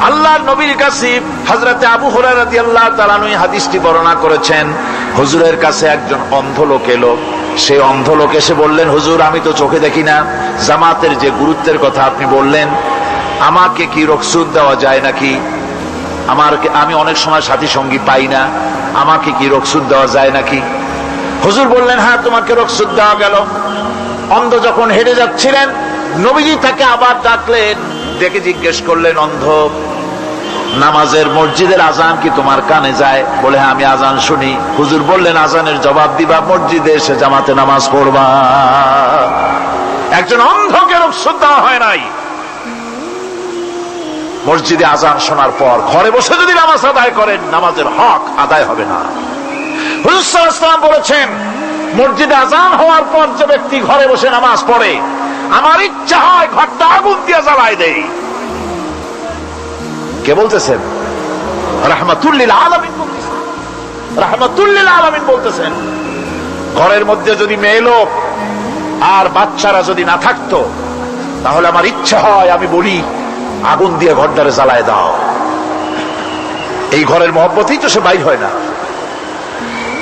আল্লাহর নবীর কাছে হজরতে আবু হুরায়রা আল্লাহ তালানুই হাদিসটি বর্ণনা করেছেন, হুজুরের কাছে একজন অন্ধ লোক এলো। সেই অন্ধ লোক এসে বললেন, হুজুর, আমি তো চোখে দেখি না। জামাতের যে গুরুত্বের কথা আপনি বললেন, আমাকে কি রকসুদ দেওয়া যায় নাকি? আমার আমি অনেক সময় সাথী সঙ্গী পাই না। আমাকে কি রকসুদ দেওয়া যায় নাকি? হুজুর বললেন হ্যাঁ তোমাকে রকসুদ দেওয়া গেল। অন্ধ যখন হেঁটে যাচ্ছিলেন, নবীজি তাকে আবার ডাকলেন ডেকে জিজ্ঞেস করলেন, অন্ধ, নামাজের মসজিদের আজান কি তোমার কানে যায়? বলে হ্যাঁ আমি আজান শুনি। হুজুর বললেন, আজানের জবাব দিবা, মসজিদে এসে জামাতে নামাজ পড়বা। একজন অন্ধকে রক্ষণ দেওয়া হয় নাই। মসজিদে আজান শোনার পর ঘরে বসে যদি নামাজ আদায় করেন, নামাজের হক আদায় হবে না। হুজুর বলেছেন মসজিদে আজান হওয়ার পর যে ব্যক্তি ঘরে বসে নামাজ পড়ে, আমার ইচ্ছা হয় ঘরটা আগুন দিয়ে জ্বালায় দেই। কে বলতেছেন? রাহমাতুল্লিল আলামিন বলতেছেন। রাহমাতুল্লিল আলামিন বলতেছেন। ঘরের মধ্যে যদি মেয়ে লোক আর বাচ্চারা যদি না থাকতো, তাহলে আমার ইচ্ছা হয় আমি বলি, আগুন দিয়ে ঘরটারে জ্বালায় দাও। এই ঘরের মহব্বতেই তো সে বাইর হয় না।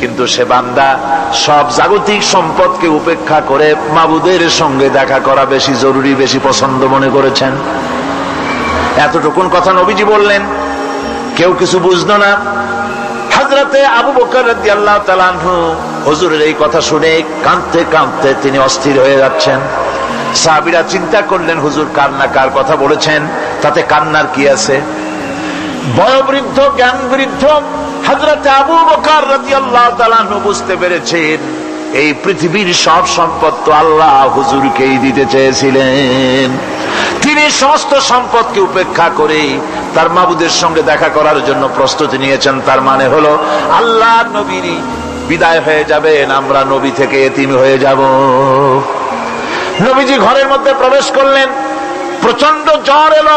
কিন্তু সে বান্দা সব জাগতিক সম্পদকে উপেক্ষা করে মাবুদের সঙ্গে দেখা করা বেশি জরুরি, বেশি পছন্দ মনে করেছেন। এতটুকুন কথা নবীজি বললেন, কেউ কিছু বুঝলো না। হাজরাতে আবু বকর তালানহু হজুরের এই কথা শুনে কাঁদতে কাঁদতে তিনি অস্থির হয়ে যাচ্ছেন। সাহাবিরা চিন্তা করলেন, হুজুর কান্না কার কথা বলেছেন, তাতে কান্নার কি আছে? বয়োবৃদ্ধ জ্ঞান বৃদ্ধ হাজরাতে আবু বকর রাজি আল্লাহ বুঝতে পেরেছেন, এই পৃথিবীর সব সম্পদ তো আল্লাহ হুজুরকেই দিতে চেয়েছিলেন। তিনি সমস্ত সম্পদকে উপেক্ষা করে তার মাবুদের সঙ্গে দেখা করার জন্য প্রস্তুতি নিয়েছেন। তার মানে হলো আল্লাহ নবীর বিদায় হয়ে যাবেন, আমরা নবী থেকে এতিম হয়ে যাব। নবীজি ঘরের মধ্যে প্রবেশ করলেন প্রচণ্ড জ্বর এলো।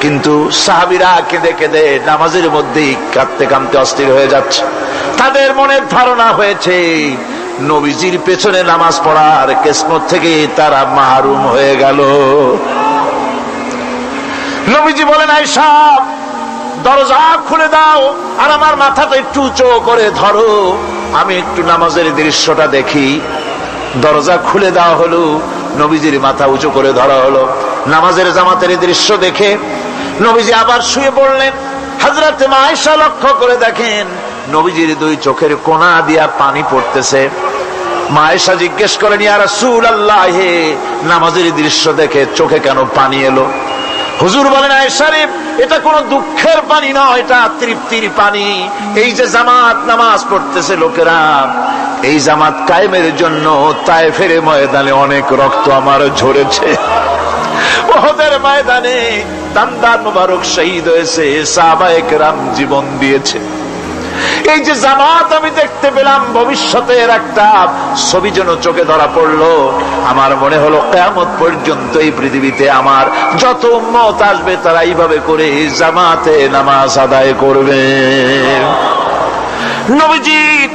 কিন্তু সাহাবিরা কেঁদে কেঁদে নামাজের মধ্যেই কাঁদতে কাঁদতে অস্থির হয়ে যাচ্ছে। তাদের মনের ধারণা হয়েছে, নবীজির পেছনে নামাজ পড়ার কেসমত থেকে তারা মাহরুম হয়ে গেল। নবীজি বলেন আইসা দরজা খুলে দাও আর আমার মাথাটা একটু উঁচু করে ধরো। আমি একটু নামাজের দৃশ্যটা দেখি। দরজা খুলে দেওয়া হলো, নবীজির মাথা উঁচু করে ধরা হলো। নামাজের জামাতের দৃশ্য দেখে নবীজি আবার শুয়ে পড়লেন। হাজরাতে মায়েশা লক্ষ্য করে দেখেন, নবীজির দুই চোখের কোনা দিয়া পানি পড়তেছে। মায়েশা জিজ্ঞেস করেন, ইয়া রাসূল আল্লাহ হে নামাজের দৃশ্য দেখে চোখে কেন পানি এলো? হুজুর বলেন, আয়েশা রে, এটা কোনো দুঃখের পানি নয়, এটা তৃপ্তির পানি। এই যে জামাত নামাজ পড়তেছে লোকেরা, এই জামাত কায়েমের জন্য তাই ফেরে ময়দানে অনেক রক্ত আমার ঝরেছে। ওহদের ময়দানে এই ভবিষ্যতের একটা ছবি যেন চোখে ধরা পড়ল, আমার মনে হলো কেমত পর্যন্ত এই পৃথিবীতে আমার যত উম্মত আসবে, তারা এইভাবে করে জামাতে নামাজ আদায় করবে। নবীজি,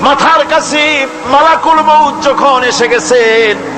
মাথার কাছে মালাকুল মৌত যখন এসে গেছেন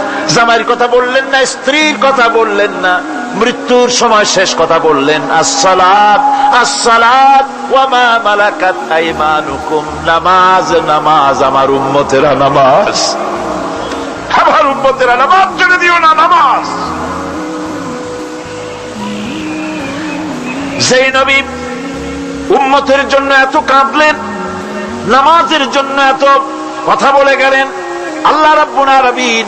জামাইয়ের কথা বললেন না, স্ত্রীর কথা বললেন না, মৃত্যুর সময় শেষ কথা বললেন, আসসালাত আসসালাত, ওয়া মা মালাকাত আইমানুকুম, নামাজ নামাজ, আমার উম্মতেরা নামাজ। আমার উম্মতেরা নামাজ ছেড়ে দিও না, নামাজ। যেই নবী উম্মতের জন্য এত কাঁদলেন, নামাজের জন্য এত কথা বলে গেলেন, আল্লাহ রাব্বুল আলামিন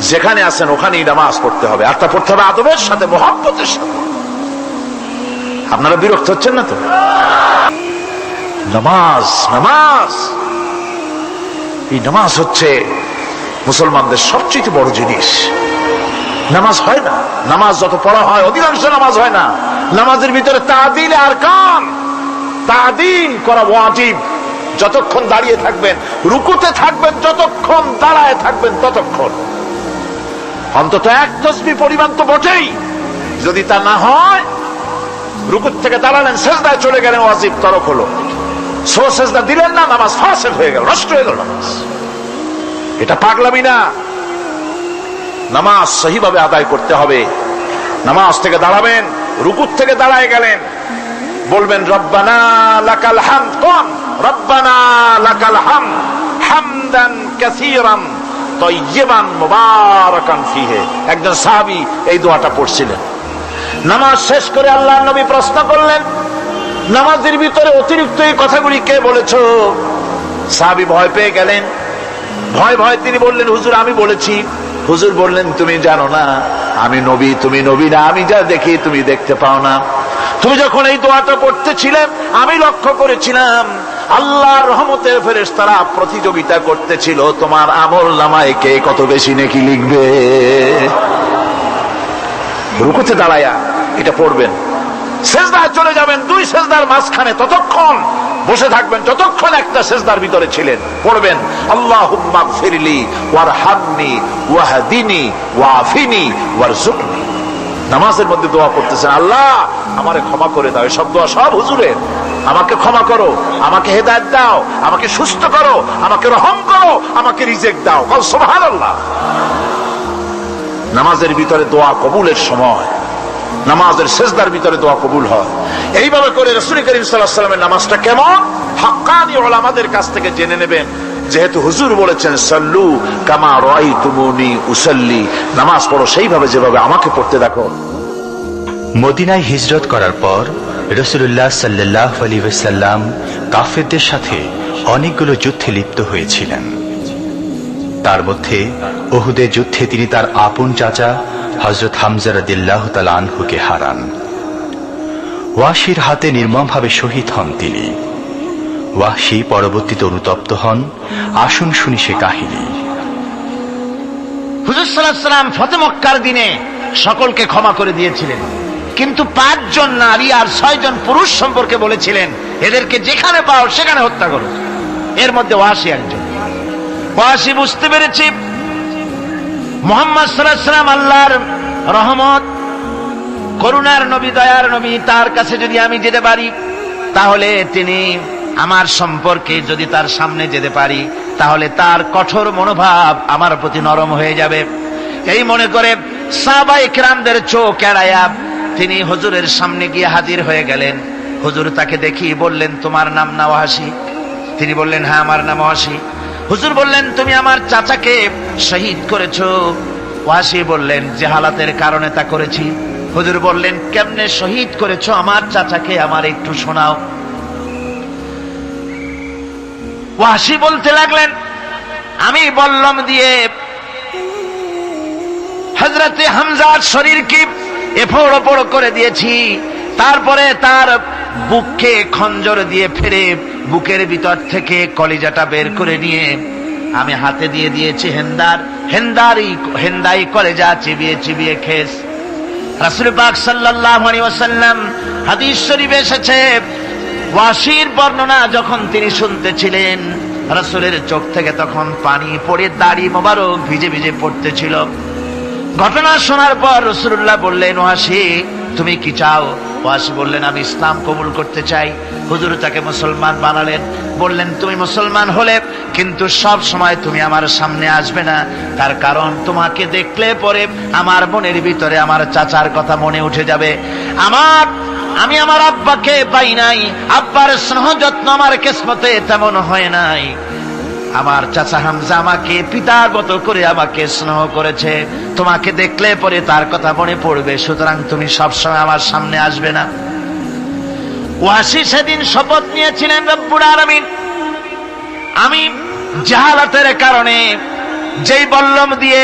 যেখানে আছেন, ওখানেই নামাজ পড়তে হবে। আর তা পড়তে হবে আদবের সাথে মোহাম্মতের সাথে। আপনারা বিরক্ত হচ্ছেন না তো? নামাজ নামাজ। এই নামাজ হচ্ছে মুসলমানদের সবচেয়ে বড় জিনিস। নামাজ হয় না। নামাজ যত পড়া হয়, অধিকাংশ নামাজ হয় না। নামাজের ভিতরে তাদিল আর কান। তাদিন করা ওয়াজিব। যতক্ষণ দাঁড়িয়ে থাকবেন, রুকুতে থাকবেন, যতক্ষণ দাঁড়ায় থাকবেন, ততক্ষণ। অন্তত এক তসবি পরিমাণ তো বটেই। যদি তা না হয়, রুকুর থেকে দাঁড়ালেন শেষদায় চলে গেলেন, ওয়াজিব তরক হলো। সো শেষদা দিলেন না, নামাজ ফাঁসের হয়ে গেল, নষ্ট হয়ে গেল নামাজ। এটা পাগলামি না। নামাজ সহিভাবে আদায় করতে হবে। নামাজ থেকে দাঁড়াবেন, রুকুর থেকে দাঁড়ায় গেলেন। বলবেন, রব্বানা লাকাল হাম কোন রব্বানা লাকাল হাম, হামদান কাসীরান। তয়্যিবান মুবারাকান ফিহে। একজন সাহাবী এই দোয়াটা পড়ছিলেন। নামাজ শেষ করে আল্লাহর নবী প্রশ্ন করলেন, নামাজের ভিতরে অতিরিক্ত এই কথাগুলি কে বলেছ? সাহাবী ভয় পেয়ে গেলেন। ভয় ভয় তিনি বললেন, হুজুর, আমি বলেছি। হুজুর বললেন, তুমি জানো না, আমি নবী, তুমি নবী না, আমি যা দেখি তুমি দেখতে পাও না। তুমি যখন এই দোয়াটা পড়তেছিলে, আমি লক্ষ্য করেছিলাম আল্লাহর রহমতের ফেরেস তারা প্রতিযোগিতা করতেছিল, তোমার আমল নামায় কে কত বেশি নাকি লিখবে? রুকুতে দাঁড়ায়া এটা পড়বেন। সেজদায় চলে যাবেন দুই সেজদার মাঝখানে, ততক্ষণ বসে থাকবেন যতক্ষণ একটা সেজদার ভিতরে ছিলেন। পড়বেন আল্লাহ ফিরলি ওয়ার হামনি ওয়াহাদিনী ওয়াফিনি ওয়ার জুকনি নামাজের মধ্যে দোয়া করতেছেন, আল্লাহ, আমারে ক্ষমা করে দাও, এসব দোয়া সব হুজুরের। আমাকে ক্ষমা করো, আমাকে হেদায়ত দাও, আমাকে সুস্থ করো, আমাকে রহম করো, আমাকে রিজেক্ট দাও। বল সুবহানাল্লাহ। নামাজের ভিতরে দোয়া কবুলের সময়, নামাজের শেষদার ভিতরে দোয়া কবুল হয়। এইভাবে করে রসুল করিম সাল্লাহ সাল্লামের নামাজটা কেমন? হাক্কানি ওলামাদের কাছ থেকে জেনে নেবেন যেহেতু হুজুর বলেছেন, সাল্লু কামা রয় তুমুনি উসল্লি। নামাজ পড়ো সেইভাবে যেভাবে আমাকে পড়তে দেখো। মদিনায় হিজরত করার পর রসুল্লাহ সাল্লাহ আলী সাল্লাম কাফেরদের সাথে অনেকগুলো যুদ্ধে লিপ্ত হয়েছিলেন। তার মধ্যে ওহুদের যুদ্ধে তিনি তার আপন চাচা হজরত হামজা রদিল্লাহ তাল হারান। ওয়াশির হাতে নির্মমভাবে শহীদ হন তিনি। ওয়াশি পরবর্তীতে অনুতপ্ত হন। আসুন শুনি সে কাহিনী। হুজুর সাল্লাম ফতে দিনে সকলকে ক্ষমা করে দিয়েছিলেন। কিন্তু পাঁচজন নারী আর ছয়জন পুরুষ সম্পর্কে বলেছিলেন, এদেরকে যেখানে পাও সেখানে হত্যা করো। এর মধ্যে ওয়াসি একজন। ওয়াসি বুঝতে পেরেছি, মোহাম্মদ সাল্লাম আল্লাহর রহমত, করুণার নবী, দয়ার নবী, তার কাছে যদি আমি যেতে পারি, তাহলে তিনি আমার সম্পর্কে যদি তার সামনে যেতে পারি, তাহলে তার কঠোর মনোভাব আমার প্রতি নরম হয়ে যাবে। এই মনে করে সাবা ইকরামদের চোখ এড়ায়া তিনি হজুরের সামনে গিয়ে হাজির হয়ে গেলেন। হুজুর তাকে দেখি বললেন, তোমার নাম নাওয়াসি তিনি বললেন হ্যাঁ আমার নাম ওয়াসি। হুজুর বললেন, তুমি আমার চাচাকে শহীদ করেছ। ওয়াসি বললেন যে হালাতের কারণে তা করেছি। হুজুর বললেন, কেমনে শহীদ করেছ? আমার চাচাকে আমার একটু শোনাও। ওয়াসি বলতে লাগলেন, আমি বললাম দিয়ে হজরতে হামজার শরীরকে এফোড় ওপড় করে দিয়েছি, তারপরে তার বুককে খঞ্জর দিয়ে ফেরে বুকের ভিতর থেকে কলিজাটা বের করে নিয়ে আমি হাতে দিয়ে দিয়েছি হেন্দার হেন্দারি হেন্দাই কলেজা চিবিয়ে চিবিয়ে খেস। রাসুল পাক সাল্লাল্লাহু আলাইহি ওয়াসাল্লাম হাদিস শরীফে এসেছে ওয়াসির বর্ণনা যখন তিনি শুনতেছিলেন, রাসূলের চোখ থেকে তখন পানি পড়ে দাড়ি মোবারক ভিজে ভিজে পড়তেছিল। ঘটনা শোনার পর রসুল্লাহ বললেন, ওয়াসি, তুমি কি চাও? ওয়াসি বললেন, আমি ইসলাম কবুল করতে চাই। হুজুর তাকে মুসলমান বানালেন। বললেন, তুমি মুসলমান হলে কিন্তু সব সময় তুমি আমার সামনে আসবে না। তার কারণ তোমাকে দেখলে পরে আমার মনের ভিতরে আমার চাচার কথা মনে উঠে যাবে। আমার আমি আমার আব্বাকে পাই নাই। আব্বার স্নেহ যত্ন আমার কিসমতে তেমন হয় নাই। আমার চাচা হামজা আমাকে পিতার মতো করে আমাকে স্নেহ করেছে। তোমাকে দেখলে পরে তার কথা মনে পড়বে, সুতরাং তুমি সবসময় আমার সামনে আসবে না। ওয়াসি সেদিন শপথ নিয়েছিলেন রব্বুর আলমিন। আমি জাহালাতের কারণে যেই বল্লম দিয়ে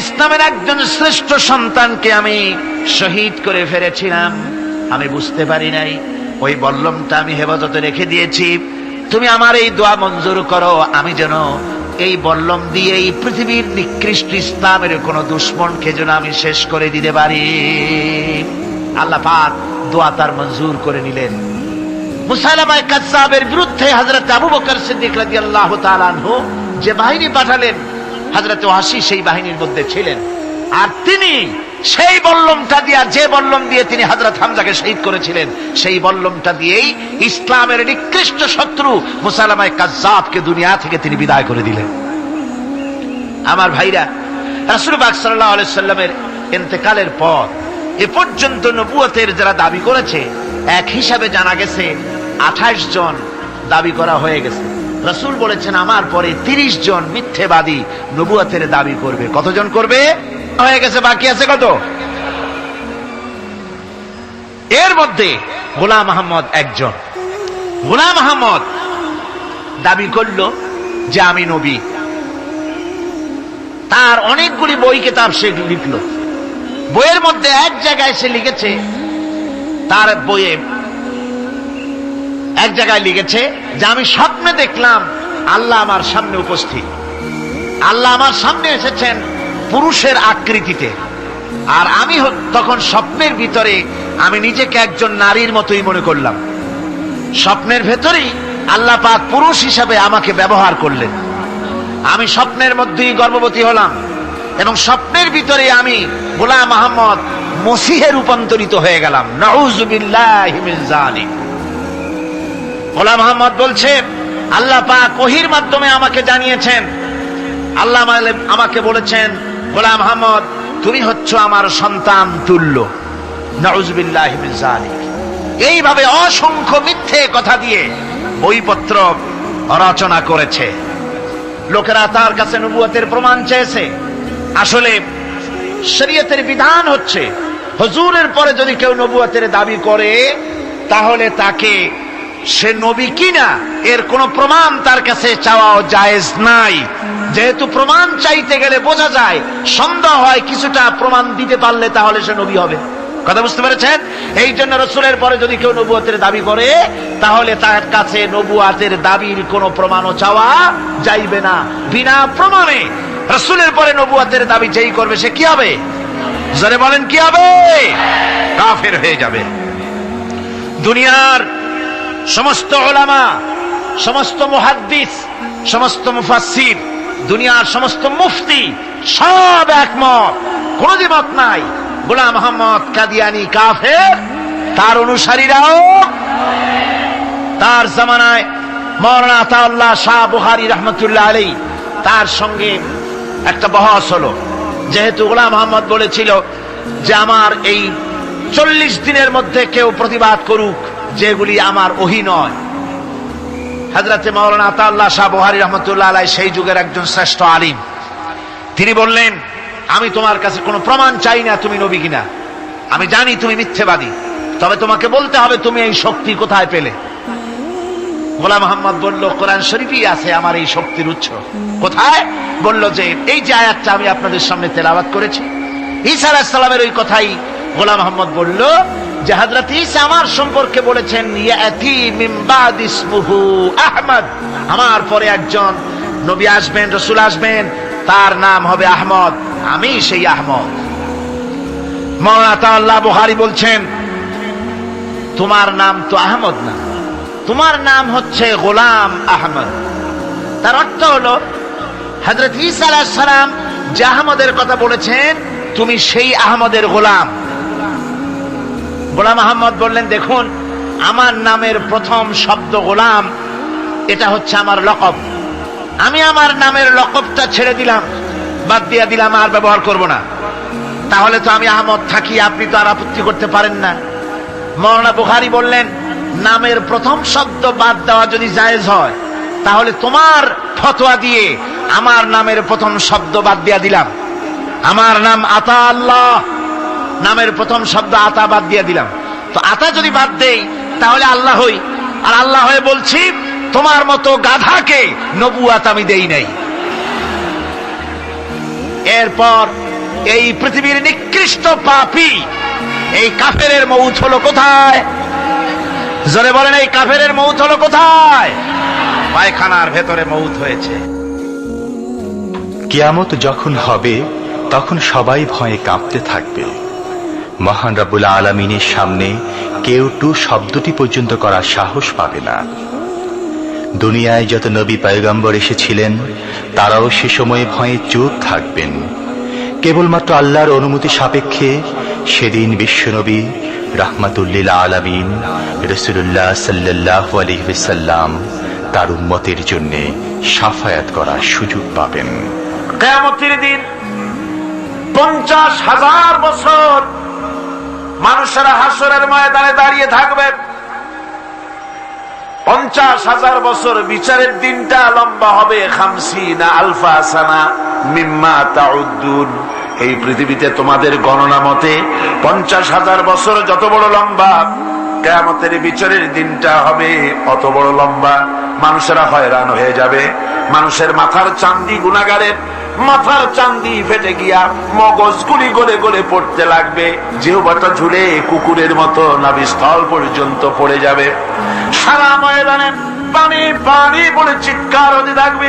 ইসলামের একজন শ্রেষ্ঠ সন্তানকে আমি শহীদ করে ফেলেছিলাম। আমি বুঝতে পারি নাই। ওই বল্লমটা আমি হেফাজতে রেখে দিয়েছি। তুমি আমার এই দোয়া মঞ্জুর করো। আমি যেন এই বল্লম দিয়ে এই পৃথিবীর নিকৃষ্ট ইসলামের কোন দুশ্মনকে যেন আমি শেষ করে দিতে পারি। আল্লাহ পাক দোয়া তার মঞ্জুর করে নিলেন। মুসালামায় কাসাবের বিরুদ্ধে হজরত আবু বকর সিদ্দিক রাদিয়াল্লাহু তাআলা আনহু যে বাহিনী পাঠালেন হজরত ওয়াসি সেই বাহিনীর মধ্যে ছিলেন। আর তিনি সেই বল্লমটা দিয়া, যে বল্লম দিয়ে তিনি হজরত হামজাকে শহীদ করেছিলেন, সেই বল্লমটা দিয়েই ইসলামের নিকৃষ্ট শত্রু মুসালামায় কাজ্জাবকে দুনিয়া থেকে তিনি বিদায় করে দিলেন। আমার ভাইরা, রাসুল বাগ সাল্লাহ সাল্লামের ইন্তেকালের পর এ পর্যন্ত নবুয়তের যারা দাবি করেছে, এক হিসাবে জানা গেছে আঠাশ জন দাবি করা হয়ে গেছে। রসুল বলেছেন, আমার পরে তিরিশ জন মিথ্যেবাদী নবুয়তের দাবি করবে। কতজন করবে? হয়ে গেছে, বাকি আছে কত? এর মধ্যে গোলাম আহমদ একজন। গোলাম আহমদ দাবি করল যে আমি নবী। তার অনেকগুলি বই কেতাব সে লিখলো। বইয়ের মধ্যে এক জায়গায় সে লিখেছে, তার বইয়ে এক জায়গায় লিখেছে যে আমি স্বপ্নে দেখলাম আল্লাহ আমার সামনে উপস্থিত। আল্লাহ আমার সামনে এসেছেন। পুরুষের আকৃতিতে। আর আমি তখন স্বপ্নের ভিতরে আমি নিজেকে একজন নারীর মতোই মনে করলাম। স্বপ্নের ভেতরেই আল্লাহ পাক পুরুষ হিসাবে আমাকে ব্যবহার করলেন। আমি স্বপ্নের মধ্যেই গর্ভবতী হলাম এবং স্বপ্নের ভিতরে আমি গোলাম আহমদ মসিহে রূপান্তরিত হয়ে গেলাম। গোলাম আহমদ বলছে, আল্লাহ পাক ওহির মাধ্যমে আমাকে জানিয়েছেন। আল্লাহ আমাকে বলেছেন গোলাম আহমদ, তুমি হচ্ছ আমার সন্তান তুল্য। নাউজুবিল্লাহি জালিক এইভাবে অসংখ্য মিথ্যে কথা দিয়ে বইপত্র রচনা করেছে। লোকেরা তার কাছে নবুয়তের প্রমাণ চেয়েছে। আসলে শরীয়তের বিধান হচ্ছে, হুজুরের পরে যদি কেউ নবুয়তের দাবি করে, তাহলে তাকে সে নবী কিনা এর কোনো প্রমাণ তার কাছে চাওয়াও জায়েজ নাই। যেহেতু প্রমাণ চাইতে গেলে বোঝা যায়, সন্দেহ হয় কিছুটা প্রমাণ দিতে পারলে তাহলে সে নবী হবে। কথা বুঝতে পেরেছেন? এই জন্য রসুলের পরে যদি কেউ নবুয়তের দাবি করে, তাহলে তার কাছে নবুয়াতের দাবির কোনো প্রমাণও চাওয়া যাইবে না। বিনা প্রমাণে রসুলের পরে নবুয়াতের দাবি যেই করবে, সে কি হবে? জরে বলেন, কি হবে? কাফের হয়ে যাবে। দুনিয়ার সমস্ত ওলামা, সমস্ত মুহাদ্দিস, সমস্ত মুফাসসির দুনিয়ার সমস্ত মুফতি সব একমত। কোন দ্বিমত নাই। গোলাম মোহাম্মদ কাদিয়ানি কাফের, তার অনুসারীরাও, তার জামানায় মৌলানা আতাউল্লাহ শাহ বুহারি রহমতুল্লাহ আলী তার সঙ্গে একটা বহস হলো। যেহেতু গোলাম মোহাম্মদ বলেছিল যে, আমার এই চল্লিশ দিনের মধ্যে কেউ প্রতিবাদ করুক, যেগুলি আমার ওহি নয়। হাজরাতে মৌলানা আতাউল্লাহ শাহ বুহারি রহমতুল্লাহ আলাই সেই যুগের একজন শ্রেষ্ঠ আলিম। তিনি বললেন, আমি তোমার কাছে কোনো প্রমাণ চাই না তুমি নবী কিনা। আমি জানি তুমি মিথ্যেবাদী। তবে তোমাকে বলতে হবে তুমি এই শক্তি কোথায় পেলে? গোলাম মোহাম্মদ বলল, কোরআন শরীফই আছে আমার এই শক্তির উৎস। কোথায়? বলল যে, এই যে আয়াতটা আমি আপনাদের সামনে তেলাওয়াত করেছি। ঈসা আলাহিসাল্লামের ওই কথাই গোলাম মোহাম্মদ বলল যে হাজরত আমার সম্পর্কে বলেছেন আহমদ। আমার পরে একজন নবী আসবেন, রসুল আসবেন, তার নাম হবে আহমদ। আমি সেই আহমদ। তাআল্লাহ বুখারী বলছেন, তোমার নাম তো আহমদ না। তোমার নাম হচ্ছে গোলাম আহমদ। তার অর্থ হলো হজরত ঈসা আলাইহিস সালাম যে আহমদের কথা বলেছেন, তুমি সেই আহমদের গোলাম। গোলাম আহমদ বললেন, দেখুন, আমার নামের প্রথম শব্দ গোলাম, এটা হচ্ছে আমার লকব। আমি আমার নামের লকবটা ছেড়ে দিলাম, বাদ দিয়ে দিলাম, আর ব্যবহার করব না। তাহলে তো আমি আহমদ থাকি, আপনি তো আর আপত্তি করতে পারেন না। মৌলানা বুখারি বললেন, নামের প্রথম শব্দ বাদ দেওয়া যদি জায়েজ হয়, তাহলে তোমার ফতোয়া দিয়ে আমার নামের প্রথম শব্দ বাদ দিয়া দিলাম। আমার নাম আতা আল্লাহ নামের প্রথম শব্দ আতা বাদ দিয়ে দিলাম। তো আতা যদি বাদ দেই, তাহলে আল্লাহ হই। আর আল্লাহ হয়ে বলছি, তোমার মতো গাধাকে নবুয়াত আমি দেই নাই। এরপর এই পৃথিবীর নিকৃষ্ট পাপি, এই কাফের মৌত হলো কোথায়? জোরে বলেন, এই কাফের মৌত হলো কোথায়? পায়খানার ভেতরে মৌত হয়েছে। কিয়ামত যখন হবে, তখন সবাই ভয়ে কাঁপতে থাকবে। মহান রাবুল আলমিনের সামনে কেউ টু শব্দটি পর্যন্ত করার সাহস পাবে না। দুনিয়ায় যত নবী পয়গম্বর এসেছিলেন, তারাও সে সময়ে ভয়ে চুপ থাকবেন। কেবলমাত্র আল্লাহর অনুমতি সাপেক্ষে সেদিন বিশ্বনবী রাহমাতুল্লিল আলামিন রসুল্লাহ সাল্লাহ আলহিসাল্লাম তার উম্মতের জন্য সাফায়াত করার সুযোগ পাবেন। দিন পঞ্চাশ হাজার বছর মানুষেরা হাসরের ময়দানে দাঁড়িয়ে থাকবে। পঞ্চাশ হাজার বছর বিচারের দিনটা লম্বা হবে। খামসি না আলফা সানা মিম্মা তাউদ্দুন। এই পৃথিবীতে তোমাদের গণনা মতে পঞ্চাশ হাজার বছর যত বড় লম্বা, কেয়ামতের বিচারের দিনটা হবে অত বড় লম্বা। মানুষেরা হয়রান হয়ে যাবে। মানুষের মাথার চান্দি গুণাগারের মাথার চান্দি ফেটে গিয়া মগজ গুলি গলে গলে পড়তে লাগবে। জিহবাটা ঝুলে কুকুরের মতো নাবি স্থল পর্যন্ত পড়ে যাবে। সারা ময়দানে পানি পানি বলে চিৎকার হতে থাকবে।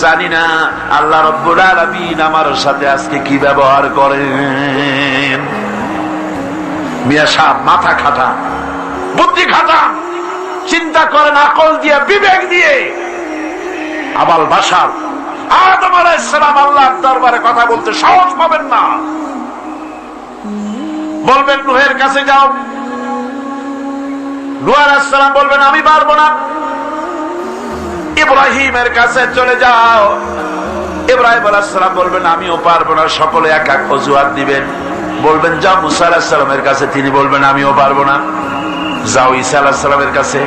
জানি না আল্লাহ রব্বুল আলামিন আমার সাথে আজকে কি ব্যবহার করেন। মিয়া সাহেব, মাথা খাটা বুদ্ধি খাটা চিন্তা করেন, আকল দিয়ে, বিবেক দিয়ে। আবাল বাসার আদম আলাইসালাম আল্লাহর দরবারে কথা বলতে সাহস পাবেন না। বলবেন, নুহের কাছে যাও। নুয়ার আসসালাম বলবেন, আমি পারব না। ইব্রাহিমের কাছে চলে যাও। ইব্রাহিম আলাহাম বলবেন, আমিও পারব না, সকলে এক এক অজুহাত দিবেন। বলবেন যা মুসা আলাহিসাল্লামের কাছে। তিনি বলবেন, আমিও পারব না। যাও, ঈসা আলাহিসাল্লামের কাছে।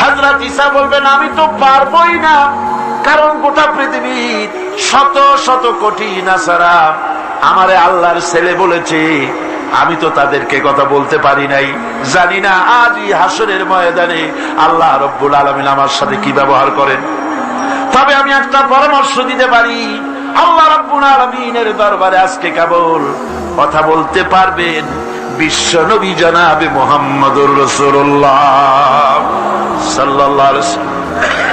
হাজরত ঈসা বলবেন, আমি তো পারবোই না, কারণ গোটা পৃথিবীর শত শত কোটি নাসারা আমারে আল্লাহর ছেলে বলেছে। আমি তো তাদেরকে কথা বলতে পারি নাই। জানি না আজই হাসরের ময়দানে আল্লাহ রব্বুল আলমিন আমার সাথে কি ব্যবহার করেন। তবে আমি একটা পরামর্শ দিতে পারি। আল্লাহ রব্বুল আলমিনের দরবারে আজকে কেবল কথা বলতে পারবেন বিশ্ব নবী জনাবে মোহাম্মদুর রসুল্লাহ সাল্লাহ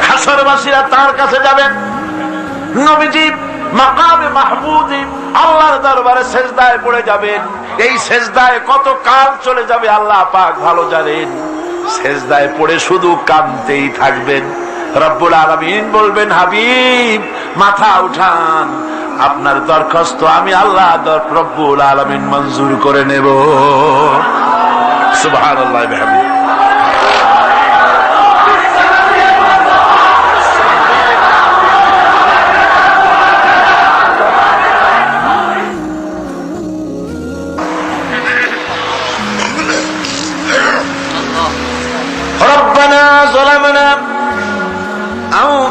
হাসরবাসীরা তার কাছে যাবেন। নবীজি মাকামে মাহমুদি আল্লাহর দরবারে সেজদায় পড়ে যাবেন। এই সেজদায় কত কাল চলে যাবে আল্লাহ পাক ভালো জানেন। সেজদায় পড়ে শুধু কাঁদতেই থাকবেন। রব্বুল আলমিন বলবেন, হাবিব, মাথা উঠান। আপনার দরখাস্ত আমি আল্লাহ রব্বুল আলমিন মঞ্জুর করে নেব। সুবাহ আল্লাহ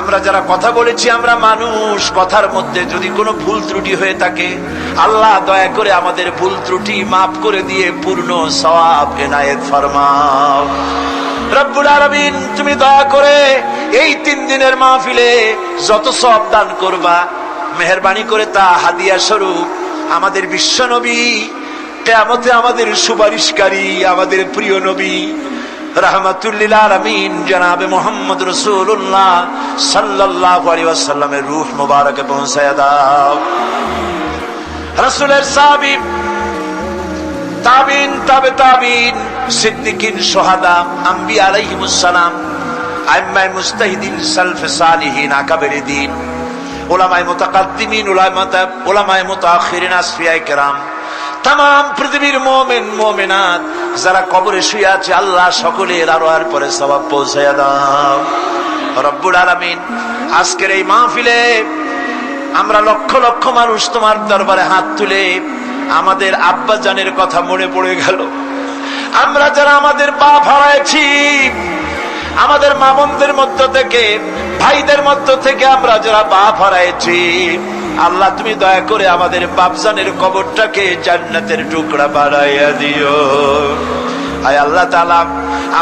আমরা যারা কথা বলেছি, আমরা মানুষ, কথার মধ্যে যদি কোনো ভুল ত্রুটি হয়ে থাকে, আল্লাহ দয়া করে আমাদের ভুল ত্রুটি মাফ করে দিয়ে পূর্ণ সওয়াব এনায়েত ফরমাও। রব্বুল তুমি দয়া করে এই তিন দিনের মাহফিলে যত সব দান করবা, মেহরবানি করে তা হাদিয়া স্বরূপ আমাদের বিশ্ব নবী, কেয়ামতে আমাদের সুপারিশকারী, আমাদের প্রিয় নবী রহমতুল্লিল মোহাম্মদ ওলামায় মুতাকাদ্দিমিন ওলামায় মুতাখিরিন আসফিয়ায়ে কেরাম। তাম পৃথিবীর মোমেন, মোমেনাত, যারা কবরে শুয়ে আছে, আল্লাহ সকলের আরও আর পরে সবাব পৌঁছাইয়া দাও। রব্বুল আলামিন, আজকের এই মাহফিলে আমরা লক্ষ লক্ষ মানুষ তোমার দরবারে হাত তুলে আমাদের আব্বা জানের কথা মনে পড়ে গেল। আমরা যারা আমাদের পা হারাইছি আমাদের মামনদের মধ্য থেকে, ভাইদের মধ্য থেকে আমরা যারা বাপ হারাইছি আল্লাহ, তুমি দয়া করে আমাদের বাপজানের কবরটাকে জান্নাতের টুকরা বাড়াইয়া দিও। আয় আল্লাহ তালা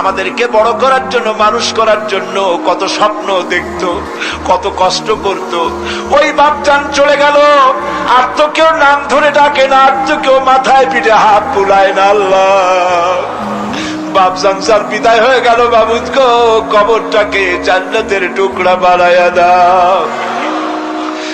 আমাদেরকে বড় করার জন্য, মানুষ করার জন্য কত স্বপ্ন দেখত, কত কষ্ট করত। ওই বাপজান চলে গেল, আর তো কেউ নাম ধরে ডাকে না, আর তো কেউ মাথায় পিঠে হাত বুলায় না আল্লাহ। বাপ সংসার বিদায় হয়ে গেল, বাবুদ কবরটাকে জান্নাতের টুকরা বানায়া দাও।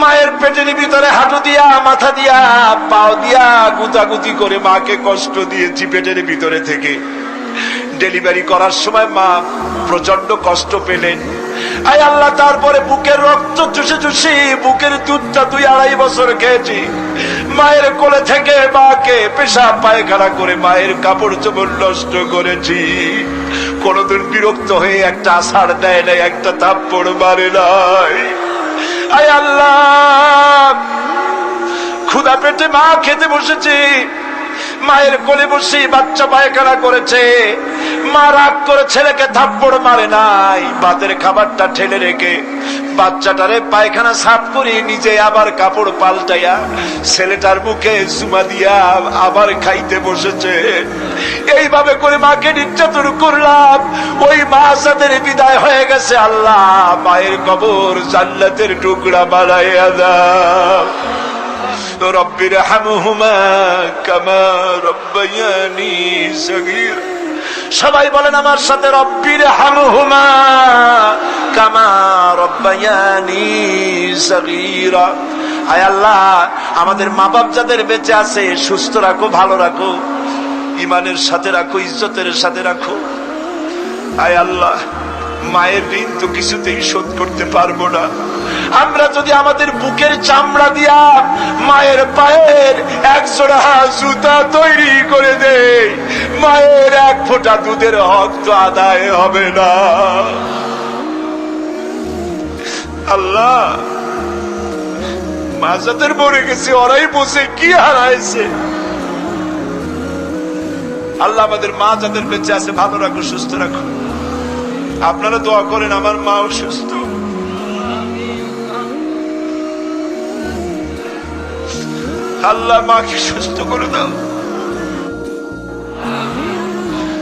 মায়ের পেটের ভিতরে হাঁটু দিয়া, মাথা দিয়া, পাও দিয়া গুতাগুতি করে মাকে কষ্ট দিয়েছি পেটের ভিতরে থেকে। ডেলিভারি করার সময় মা প্রচণ্ড কষ্ট পেলেন। আয় আল্লাহ, তারপরে বুকের রক্ত চুষে চুষি, বুকের দুধটা দুই আড়াই বছর খেয়েছি। মায়ের কোলে থেকে মাকে পেশা পায়খানা করে মায়ের কাপড় চোপড় নষ্ট করেছি। কোনদিন বিরক্ত হয়ে একটা আষাঢ় দেয় নাই, একটা থাপ্পড় মারে নাই। আয় ক্ষুদা পেটে মা খেতে বসেছে। মায়ের কোলে বসে বাচ্চা পায়খানা করেছে। মা রাগ করে ছেলেকে থাপ্পড় মারে নাই। ভাতের খাবারটা ঠেলে রেখে বাচ্চাটারে পায়খানা সাফ করে নিজে আবার কাপড় পাল্টাইয়া ছেলেটার মুখে সুমা দিয়া আবার খাইতে বসেছে। এইভাবে করে মাকে নির্যাতন করলাম। ওই মা সাদের বিদায় হয়ে গেছে আল্লাহ মায়ের কবর জান্নাতের টুকরা বানাইয়া দাও رب ارحمهما كما ربياني صغير সবাই বলেন আমার সাথে রব্বির হামহুমা কামা রব্বায়ানি সগীরা আয় আল্লাহ আমাদের মা বাপ যাদের বেঁচে আছে সুস্থ রাখো ভালো রাখো ইমানের সাথে রাখো ইজ্জতের সাথে রাখো আয় আল্লাহ, মায়ের ঋণ তো কিছুতেই শোধ করতে পারব না। আমরা যদি আমাদের বুকের চামড়া দিয়া মায়ের পায়ের এক জোড়া জুতা তৈরি করে দেই, মায়ের এক ফোঁটা দুধের হক তো আদায় হবে না। আল্লাহ মা যাদের মরে গেছে, ওরাই বসে কি হারাইছে। আল্লাহ আমাদের মা যাদের বেঁচে আছে, ভালো রাখো সুস্থ রাখো আপনারা দোয়া করেন, আমার মাও সুস্থ। আল্লাহ মাকে সুস্থ করে দাও।